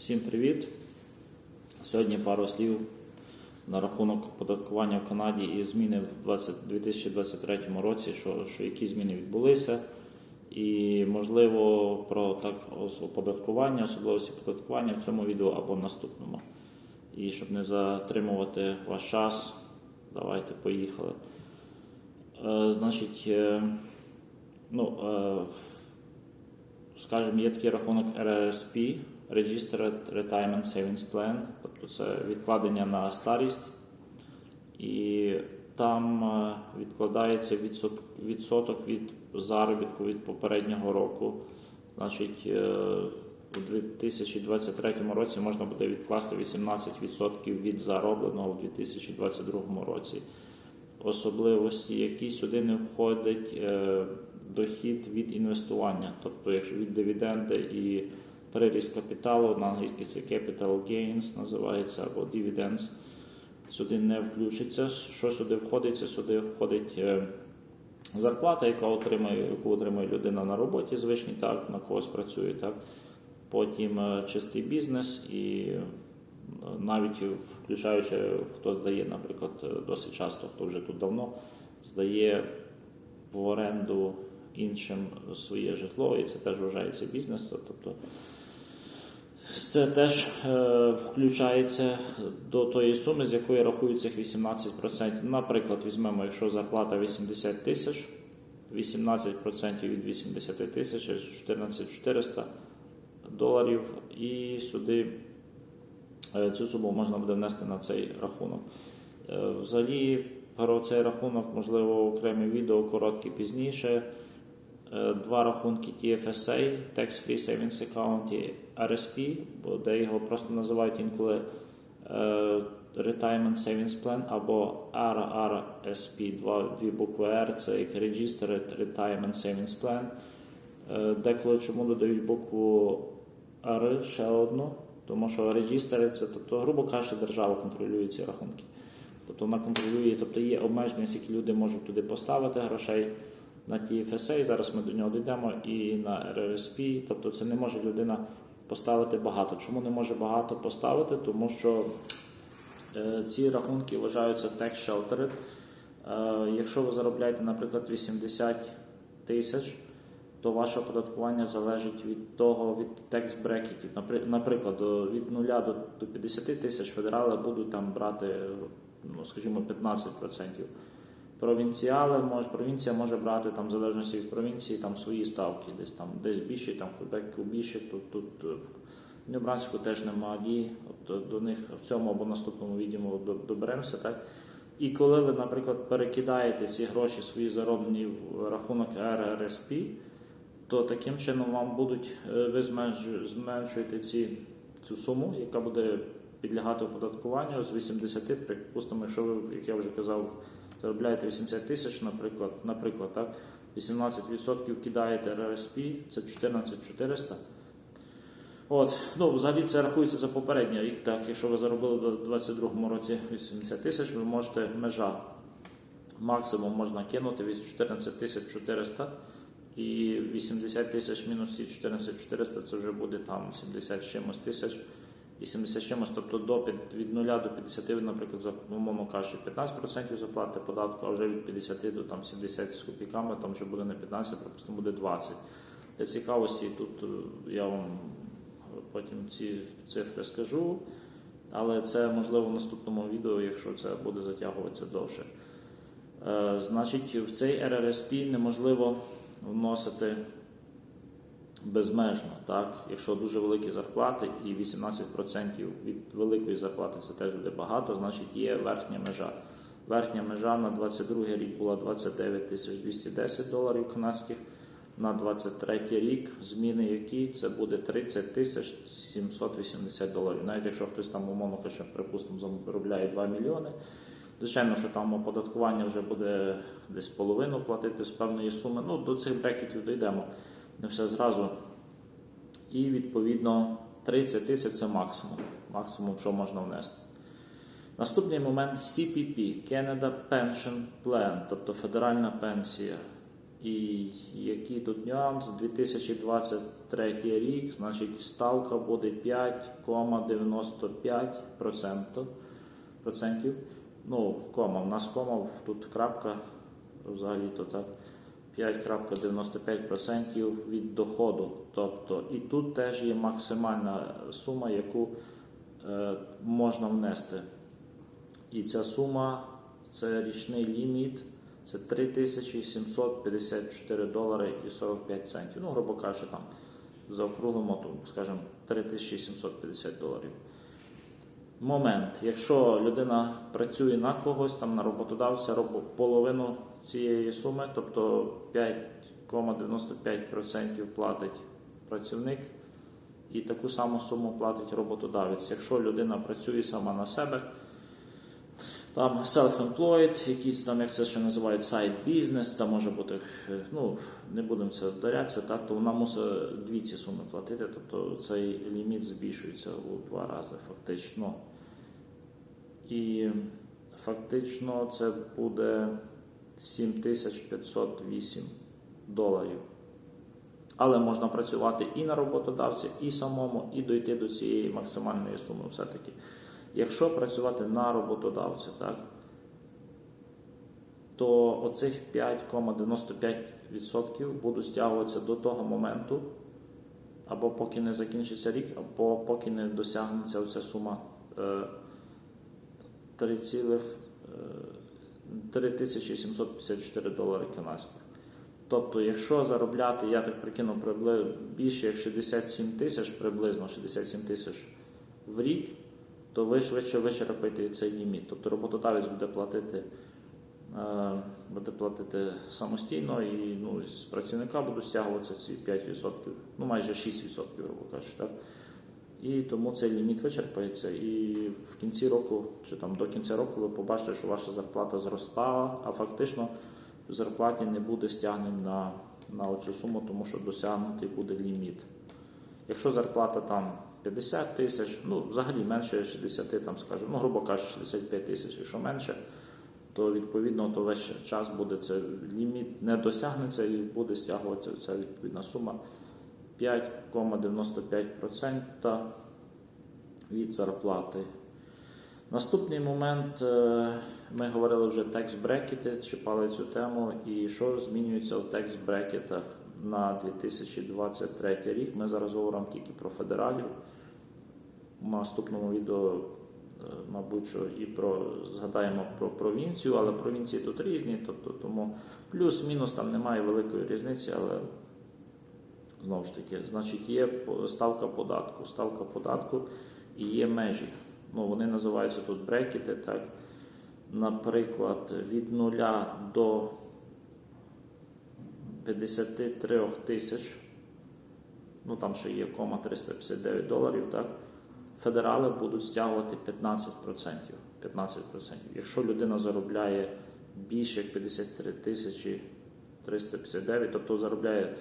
Всім привіт! Сьогодні пару слів на рахунок оподаткування в Канаді і зміни в 20 2023 році, що, що які зміни відбулися, і можливо про так оподаткування, особливості оподаткування в цьому відео або наступному. І щоб не затримувати ваш час, давайте поїхали. Е, значить, е, ну, е, скажімо, є такий рахунок RRSP, Registered Retirement Savings Plan, тобто це відкладення на старість, і там е, відкладається відсот- відсоток від заробітку від попереднього року. Значить, е, у 2023 році можна буде відкласти 18% від заробленого в 2022 році. Особливості, які сюди не входить е, дохід від інвестування, тобто якщо від дивіденди і переріст капіталу, на англійській це capital gains називається або dividends, сюди не включиться. Що сюди входить? Це сюди входить е, зарплата, яка отримує, яку отримує людина на роботі, звичній, так, на когось працює, так. Потім е, чистий бізнес і е, навіть включаючи, хто здає, наприклад, досить часто, хто вже тут давно здає в оренду іншим своє житло, і це теж вважається бізнес. Тобто це теж е, включається до тої суми, з якої рахують цих 18%. Наприклад, візьмемо, якщо зарплата 80 тисяч, 18% від 80 тисяч, 14 400 доларів, і сюди е, цю суму можна буде внести на цей рахунок. Е, Взагалі, про цей рахунок, можливо, окреме відео коротке пізніше. Е, Два рахунки TFSA, Tax Free Savings Account RSP, де його просто називають інколи е, Retirement Savings Plan або RRSP, дві букви R, це як Registered Retirement Savings Plan. Е, Деколи чому додають букву R ще одну, тому що Registered це, тобто, грубо кажучи, держава контролює ці рахунки. Тобто вона контролює, тобто є обмеження, скільки люди можуть туди поставити грошей на TFSA, зараз ми до нього дійдемо, і на RRSP, тобто це не може людина поставити багато. Чому не може багато поставити? Тому що е, ці рахунки вважаються tax sheltered. Е, якщо ви заробляєте, наприклад, 80 тисяч, то ваше оподаткування залежить від того, від tax брекетів. Наприклад, від 0 до, до 50 тисяч федерали будуть там брати, ну, скажімо, 15%. Провінціали мож, провінція може брати там в залежності від провінції там свої ставки, десь там десь більше, там Квебеку більше, тут тут е, в Нью-Брансику теж нема дій, от до них в цьому або наступному відео доберемося, так? І коли ви, наприклад, перекидаєте ці гроші свої зароблені в рахунок RRSP, то таким чином вам будуть, е, ви зменшуєте ці, цю суму, яка буде підлягати оподаткуванню з 80, припустимо, якщо ви, як я вже казав, заробляєте 80 тисяч, наприклад, наприклад, так, 18% кидаєте RRSP, це 14 400. От, ну, взагалі це рахується за попередній рік, так, якщо ви заробили в 2022 році 80 тисяч, ви можете межа максимум можна кинути від 14 400 і 80 тисяч мінус ці 14 400 це вже буде там 70 чимось тисяч і 70 чимось, тобто до, від 0 до 50, наприклад, за, умовно кажучи, 15% заплати податку, а вже від 50 до там, 70 з копійками, там вже буде не 15, а припустимо буде 20. Для цікавості тут е, я вам потім ці цифри скажу, але це можливо в наступному відео, якщо це буде затягуватися довше. Е, Значить, в цей RRSP неможливо вносити безмежно, так? якщо дуже великі зарплати і 18% від великої зарплати це теж буде багато, значить є верхня межа. Верхня межа на 22 рік була 29 тисяч 210 доларів канадських, на 23 рік зміни які це буде 30 тисяч 780 доларів. Навіть якщо хтось там умовно каже, припустимо, заробляє 2 мільйони, Звичайно, що там оподаткування вже буде десь половину платити з певної суми. Ну, до цих брекетів дійдемо не все зразу. І відповідно 30 тисяч це максимум, максимум, що можна внести. Наступний момент CPP Canada Pension Plan, тобто федеральна пенсія. І який тут нюанс? 2023 рік, значить, ставка буде 5,95%. процентів. Ну, кома, в нас кома, тут крапка, взагалі то так. 5,95% від доходу. Тобто, і тут теж є максимальна сума, яку е, можна внести. І ця сума це річний ліміт, це 3754 долари і 45 центів. Ну, грубо кажучи, там заокруглимо, скажімо, 3750 доларів. Момент, якщо людина працює на когось, там на роботодавця, робо- половину цієї суми, тобто 5,95% платить працівник, і таку саму суму платить роботодавець. Якщо людина працює сама на себе, там self-employed, якісь там, як це ще називають, side business, там може бути, е, ну, не будемо це вдарятися, так, то вона мусить дві ці суми платити, тобто цей ліміт збільшується у два рази фактично. І фактично це буде 7508 доларів. Але можна працювати і на роботодавця, і самому, і дойти до цієї максимальної суми все-таки. Якщо працювати на роботодавця, так, то оцих 5,95% будуть стягуватися до того моменту, або поки не закінчиться рік, або поки не досягнеться оця сума е, 3 цілих, 3754 долари канадських. Тобто, якщо заробляти, я так прикинув, прибли- більше як 67 тисяч, приблизно 67 тисяч в рік, то ви швидше вичерпаєте цей ліміт. Тобто роботодавець буде платити, е, буде платити самостійно і ну, з працівника будуть стягуватися ці 5%, ну майже 6%, грубо кажучи. І тому цей ліміт вичерпається. І в кінці року, чи там до кінця року, ви побачите, що ваша зарплата зростала, а фактично в зарплаті не буде стягнень на, на оцю суму, тому що досягнутий буде ліміт. Якщо зарплата там 50 тисяч, ну взагалі менше 60, там скажімо, ну грубо кажучи, 65 тисяч, якщо менше, то відповідно то весь час буде це ліміт не досягнеться і буде стягуватися ця відповідна сума 5,95% від зарплати. Наступний момент, е, ми говорили вже текст брекети, чіпали цю тему, і що змінюється в текст брекетах на 2023 рік. Ми зараз говоримо тільки про федералів. У наступному відео, е, мабуть, що і про згадаємо про провінцію, але провінції тут різні, тобто тому плюс-мінус там немає великої різниці, але знову ж таки, значить, є ставка податку. Ставка податку і є межі. Ну, вони називаються тут брекети, так. Наприклад, від 0 до 53 тисяч, ну там ще є кома 359 доларів, так. Федерали будуть стягувати 15%. 15%. Якщо людина заробляє більше як 53 тисячі 359, тобто заробляє,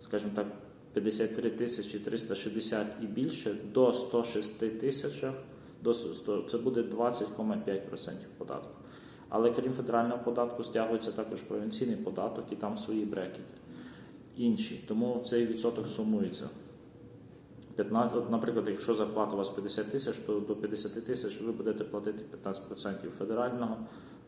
скажімо так, 53 тисячі 360 і більше до 106 тисяч, до 100, це буде 20,5% податку. Але крім федерального податку, стягується також провінційний податок і там свої брекети. Інші. Тому цей відсоток сумується. 15, от, наприклад, якщо зарплата у вас 50 тисяч, то до 50 тисяч ви будете платити 15% федерального.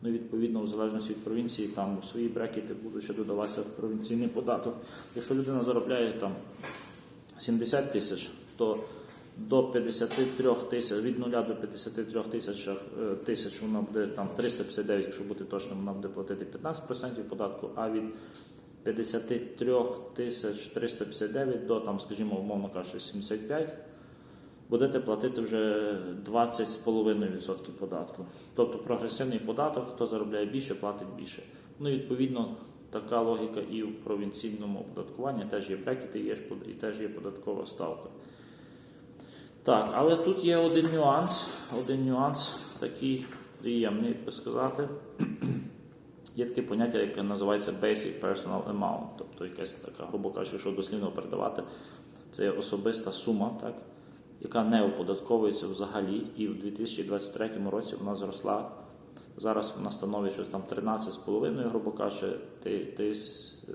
Ну, відповідно, в залежності від провінції, там свої брекети будуть ще додаватися провінційний податок. Якщо людина заробляє там 70 тисяч, то до 53 тисяч, від 0 до 53 тисяч, е, тисяч вона буде там 359, якщо бути точним, вона буде платити 15% податку, а від 53 359 до, там, скажімо, умовно кажучи, 75, будете платити вже 20,5% податку. Тобто прогресивний податок, хто заробляє більше, платить більше. Ну, відповідно, така логіка і в провінційному оподаткуванні теж є брекети, є і теж є податкова ставка. Так, але тут є один нюанс, один нюанс такий приємний, як би сказати. Є таке поняття, яке називається Basic Personal Amount, тобто якась така, грубо кажучи, що дослівно передавати, це особиста сума, так, яка не оподатковується взагалі, і в 2023 році вона зросла Зараз вона становить щось там 13,5, грубо кажучи, ти- ти-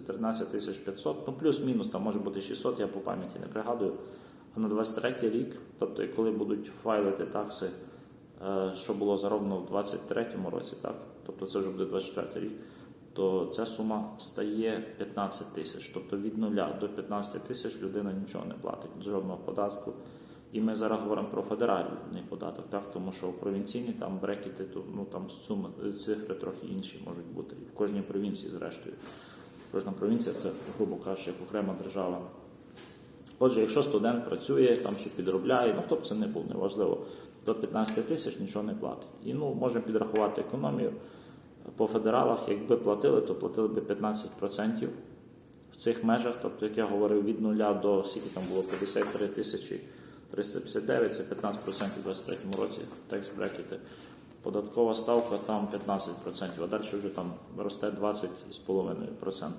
13 500, ну плюс-мінус, там може бути 600, я по пам'яті не пригадую. А на 23 рік, тобто коли будуть файлити такси, е, що було зароблено в 23 році, так, тобто це вже буде 24 рік, то ця сума стає 15 тисяч. Тобто від 0 до 15 тисяч людина нічого не платить, жодного податку. І ми зараз говоримо про федеральний податок, так тому що в провінційні там брекети, ну там суми цифри трохи інші можуть бути. І в кожній провінції, зрештою, кожна провінція це, грубо кажучи, як окрема держава. Отже, якщо студент працює там чи підробляє, ну хто б це не був, неважливо, до 15 тисяч нічого не платить. І ну можемо підрахувати економію по федералах, якби платили, то платили би 15% в цих межах, тобто, як я говорив, від 0 до скільки там було 53 тисячі 359, це 15% у 23 році, текст брекети. Податкова ставка там 15%, а далі вже там росте 20,5%.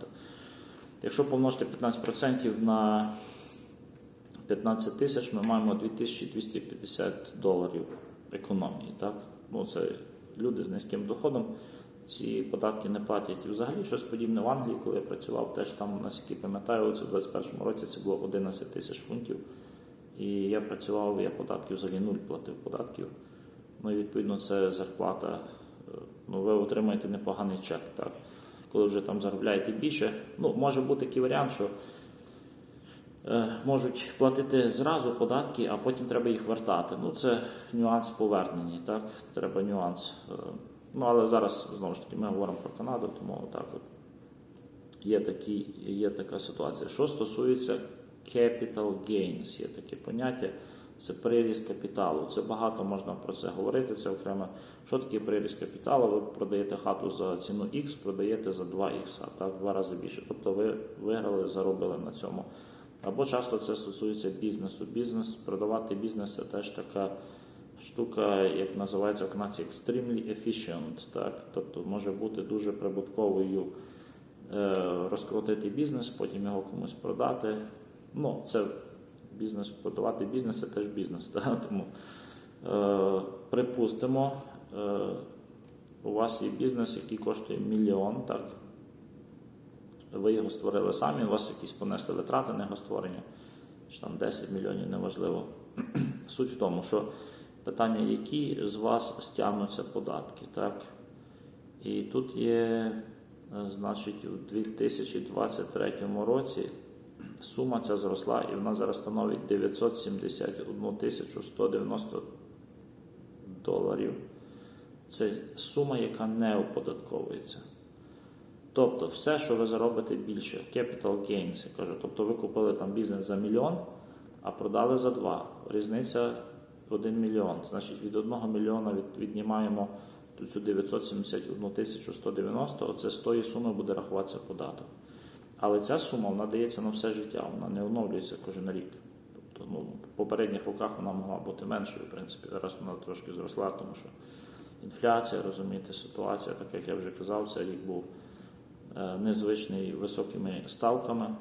Якщо помножити 15% на 15 тисяч, ми маємо 2250 доларів економії. Так? Ну, це люди з низьким доходом. Ці податки не платять. І взагалі щось подібне в Англії, коли я працював, теж там, наскільки пам'ятаю, в 2021 році це було 11 тисяч фунтів. І я працював, я податків взагалі нуль платив податків. Ну і відповідно це зарплата. е, Ну, ви отримаєте непоганий чек. Так? Коли вже там заробляєте більше, ну може бути такий варіант, що можуть платити зразу податки, а потім треба їх вертати. Ну, це нюанс повернення, так? Треба нюанс. Е, Ну, але зараз знову ж таки ми говоримо про Канаду, тому так от є, такі, є така ситуація. Що стосується capital gains, є таке поняття. Це приріст капіталу. Це багато можна про це говорити. Це окремо. Що таке приріст капіталу? Ви продаєте хату за ціну X, продаєте за 2X, так, в два рази більше. Тобто ви виграли, заробили на цьому. Або часто це стосується бізнесу. Бізнес, продавати бізнес це теж така штука, як називається в Канаді, extremely efficient. Так? Тобто може бути дуже прибутковою е, розкрутити бізнес, потім його комусь продати. Ну, це бізнес, продавати бізнес це теж бізнес. Так? Тому е, припустимо, е, у вас є бізнес, який коштує мільйон, так? Ви його створили самі, у вас якісь понесли витрати на його створення, чи там 10 мільйонів, неважливо. Суть в тому, що питання, які з вас стягнуться податки, так? І тут є, е, значить, у 2023 році сума ця зросла і вона зараз становить 971 190 доларів. Це сума, яка не оподатковується. Тобто, все, що ви заробите більше, capital gains, я кажу, тобто ви купили там бізнес за мільйон, а продали за два. Різниця 1 мільйон. Значить, від 1 мільйона від, віднімаємо цю 971 тисячу 190, оце з тої суми буде рахуватися податок. Але ця сума вона дається на все життя, вона не оновлюється кожен рік. Тобто, ну, в попередніх роках вона могла бути меншою, в принципі, зараз вона трошки зросла, тому що інфляція, розумієте, ситуація, так як я вже казав, цей рік був незвичний високими ставками.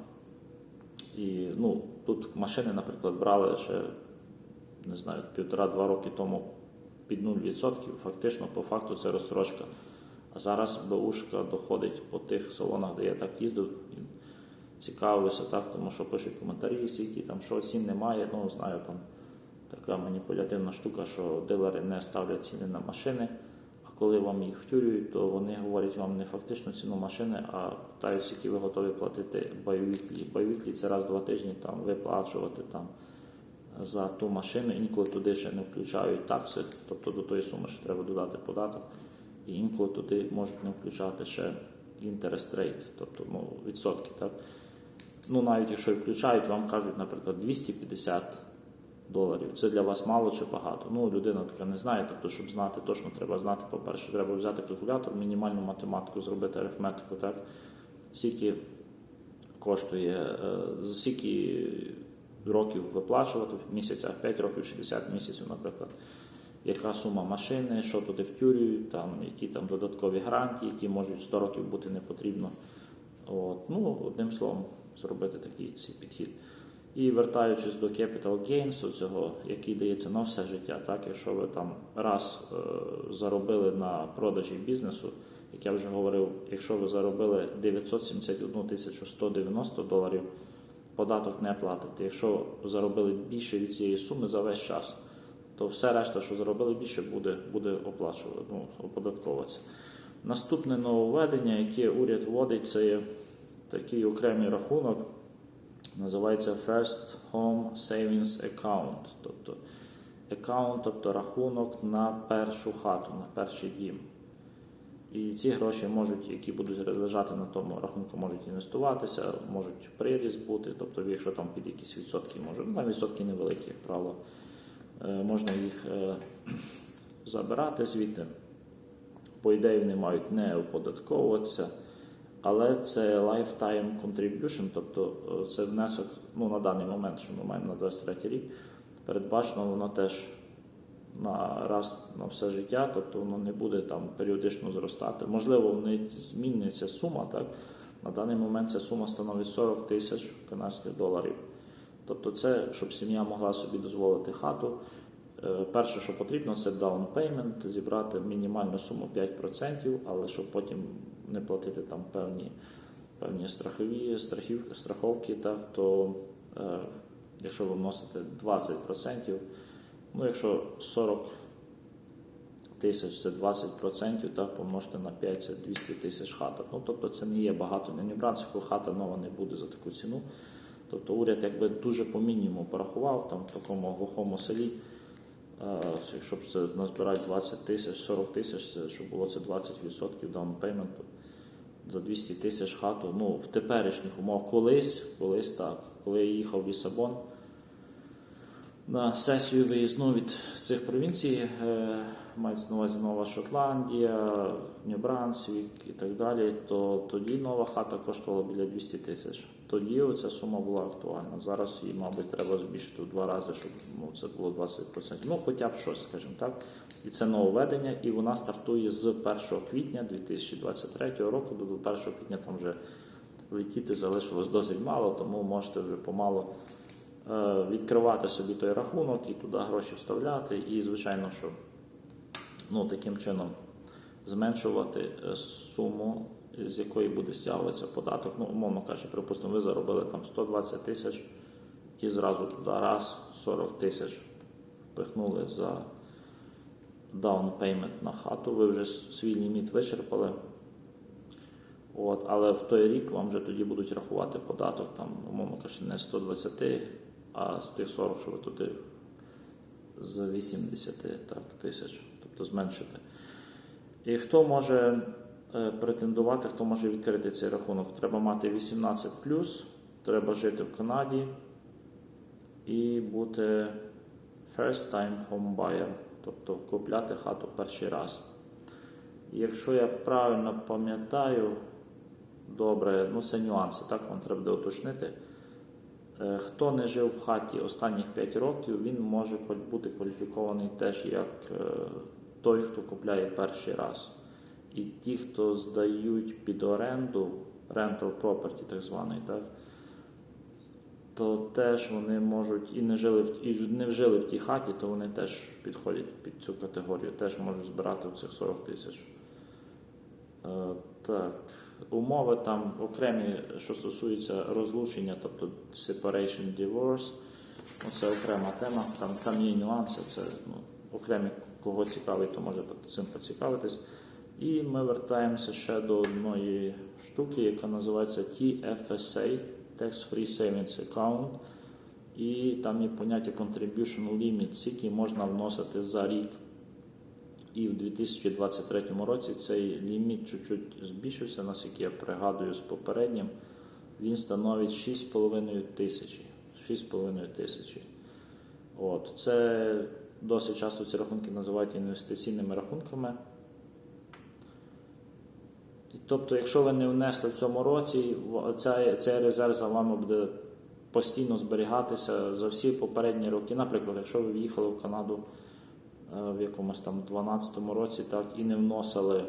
І ну, тут машини, наприклад, брали ще не знаю, півтора-два роки тому під 0%. Фактично, по факту це розстрочка. А зараз Бушка доходить по тих салонах, де я так їздив. Цікавився так, тому що пишуть коментарі, скільки там що цін немає. Ну, знаю, там така маніпулятивна штука, що дилери не ставлять ціни на машини. Коли вам їх втюрюють, то вони говорять вам не фактичну ціну машини, а питають, скільки ви готові платити байвіклі. Байвіклі це раз в два тижні там виплачувати там за ту машину. Інколи туди ще не включають такси, тобто до тої суми ще треба додати податок. І інколи туди можуть не включати ще interest rate, тобто ну, відсотки. Так? Ну, навіть якщо включають, вам кажуть, наприклад, 250 доларів. Це для вас мало чи багато. Ну, людина така не знає, тобто, щоб знати точно, треба знати, по-перше, треба взяти калькулятор, мінімальну математику, зробити арифметику, так? Скільки коштує, е, за скільки років виплачувати в місяцях, 5 років, 60 місяців, наприклад. Яка сума машини, що туди втюрюють, там, які там додаткові гарантії, які можуть 100 років бути не потрібно. От. Ну, одним словом, зробити такий цей підхід. І вертаючись до capital gains, цього, який дається на все життя, так, якщо ви там раз е, заробили на продажі бізнесу, як я вже говорив, якщо ви заробили 971 тисячу 190 доларів, податок не платите. Якщо заробили більше від цієї суми за весь час, то все решта, що заробили більше, буде, буде оплачувати, ну, оподатковуватися. Наступне нововведення, яке уряд вводить, це такий окремий рахунок, називається First Home Savings Account. Тобто аккаунт, тобто рахунок на першу хату, на перший дім. І ці гроші можуть, які будуть лежати на тому рахунку, можуть інвестуватися, можуть приріст бути. Тобто, якщо там під якісь відсотки, може, ну, відсотки невеликі, як правило, е, можна їх е, забирати звідти. По ідеї, вони мають не оподатковуватися, але це lifetime contribution, тобто е, це внесок ну, на даний момент, що ми маємо на 23 рік, передбачено воно теж на раз на все життя, тобто воно не буде там періодично зростати. Можливо, не зміниться сума, так? На даний момент ця сума становить 40 тисяч канадських доларів. Тобто, це, щоб сім'я могла собі дозволити хату. Е, Перше, що потрібно, це down payment, зібрати мінімальну суму 5%, але щоб потім не платити там певні, певні страхові страхів, страховки, так, то е, якщо ви вносите 20%, ну якщо 40 тисяч це 20%, так, помножте на 5 це 200 тисяч хата. Ну, тобто це не є багато. На Нібранську хата нова не буде за таку ціну. Тобто уряд якби дуже по мінімуму порахував там в такому глухому селі. Якщо б це назбирати 20 тисяч, 40 тисяч, це щоб було це 20% даунпейменту за 200 тисяч хату. Ну, в теперішніх умовах колись, колись так. Коли я їхав в Лісабон на сесію виїзну від цих провінцій, е, мається на увазі Нова Шотландія, Нью-Брансвік і так далі, то тоді нова хата коштувала біля 200 тисяч. Тоді ця сума була актуальна. Зараз її, мабуть, треба збільшити в два рази, щоб ну, це було 20%. Ну, хоча б щось, скажімо так. І це нововведення, і вона стартує з 1 квітня 2023 року. До 1 квітня там вже летіти залишилось досить мало, тому можете вже помало е, відкривати собі той рахунок і туди гроші вставляти. І, звичайно, що ну, таким чином зменшувати е, суму, з якої буде стягуватися податок. Ну, умовно кажучи, припустимо, ви заробили там 120 тисяч і зразу туди раз 40 тисяч впихнули за down payment на хату. Ви вже свій ліміт вичерпали. От, але в той рік вам вже тоді будуть рахувати податок, там, умовно кажучи, не 120, а з тих 40, що ви туди з 80 так, тисяч, тобто зменшити. І хто може претендувати, хто може відкрити цей рахунок? Треба мати 18, треба жити в Канаді і бути first time home buyer, тобто купляти хату перший раз. Якщо я правильно пам'ятаю, добре, ну це нюанси, так вам треба буде уточнити. Е, Хто не жив в хаті останніх 5 років, він може бути кваліфікований теж як е, той, хто купляє перший раз. І ті, хто здають під оренду, rental property так званий, так, то теж вони можуть і не жили в і не жили в тій хаті, то вони теж підходять під цю категорію, теж можуть збирати цих 40 тисяч. Е, Так, умови там окремі, що стосується розлучення, тобто separation divorce, ну, це окрема тема, там, там є нюанси, це ну, окремі, кого цікавить, то може цим поцікавитись. І ми вертаємося ще до одної штуки, яка називається TFSA, Tax Free Savings Account. І там є поняття Contribution Limit, скільки можна вносити за рік. І в 2023 році цей ліміт чуть-чуть збільшився, наскільки я пригадую з попереднім. Він становить 6,5 тисячі. 6,5 тисячі. От. Це досить часто ці рахунки називають інвестиційними рахунками. Тобто, якщо ви не внесли в цьому році, ця, цей резерв за вами буде постійно зберігатися за всі попередні роки. Наприклад, якщо ви в'їхали в Канаду е, в якомусь там 12-му році, так і не вносили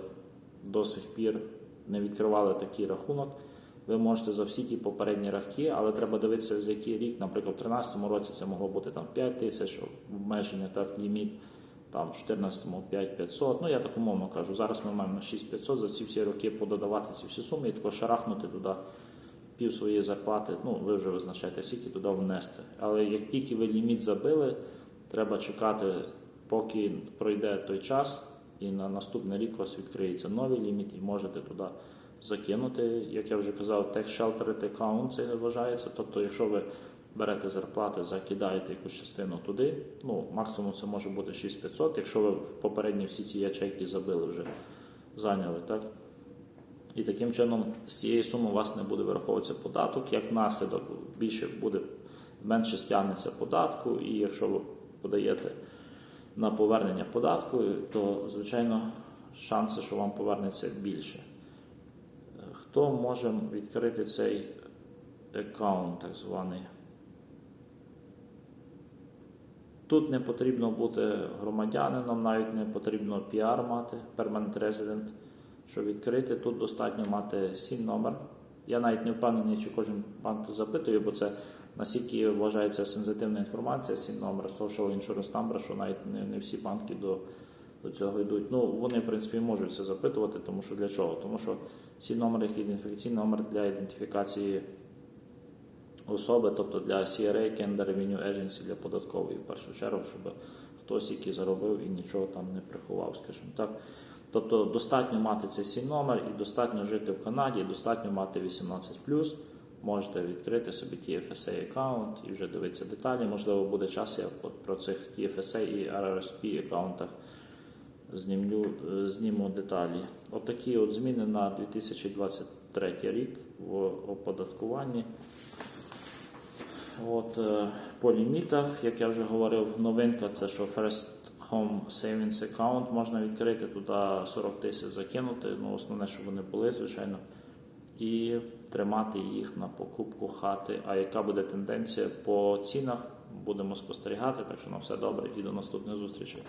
до сих пір, не відкривали такий рахунок, ви можете за всі ті попередні рахки, але треба дивитися, за який рік, наприклад, в 2013 році це могло бути там 5 тисяч, обмеження, так, ліміт, там в 14-му 5500. Ну я так умовно кажу, зараз ми маємо 6500 за ці всі роки пододавати ці всі суми і тако шарахнути туди пів своєї зарплати, ну ви вже визначаєте, скільки туди внести. Але як тільки ви ліміт забили, треба чекати, поки пройде той час, і на наступний рік у вас відкриється новий ліміт, і можете туди закинути. Як я вже казав, Tech Sheltered Account це вважається. Тобто, якщо ви берете зарплати, закидаєте якусь частину туди, ну максимум це може бути 6500, якщо ви попередні всі ці ячейки забили вже зайняли, так? І таким чином з цієї суми у вас не буде вираховуватися податок. Як наслідок більше буде менше стягнеться податку, і якщо ви подаєте на повернення податку, то звичайно шанси, що вам повернеться більше. Хто може відкрити цей аккаунт, так званий? Тут не потрібно бути громадянином, навіть не потрібно піар мати, permanent resident, щоб відкрити. Тут достатньо мати сім номер. Я навіть не впевнений, чи кожен банк запитує, бо це наскільки вважається сенситивна інформація, сім номер, social insurance number, що навіть не, не всі банки до, до цього йдуть. Ну, вони, в принципі, можуть це запитувати, тому що для чого? Тому що сім номер як ідентифікаційний номер для ідентифікації особи, тобто для CRA, Canada Revenue Agency, для податкової в першу чергу, щоб хтось, який заробив і нічого там не приховав, скажімо так. Тобто достатньо мати цей сім номер і достатньо жити в Канаді, достатньо мати 18+. Можете відкрити собі TFSA аккаунт і вже дивитися деталі. Можливо, буде час, я про цих TFSA і RRSP аккаунтах знімлю, е, зніму деталі. Отакі от зміни на 2023 рік в оподаткуванні. От, е, по лімітах, як я вже говорив, новинка це що First Home Savings Account можна відкрити, туди 40 тисяч закинути. Ну, основне, щоб вони були, звичайно. І тримати їх на покупку хати. А яка буде тенденція по цінах, будемо спостерігати. Так що на все добре і до наступних зустрічей.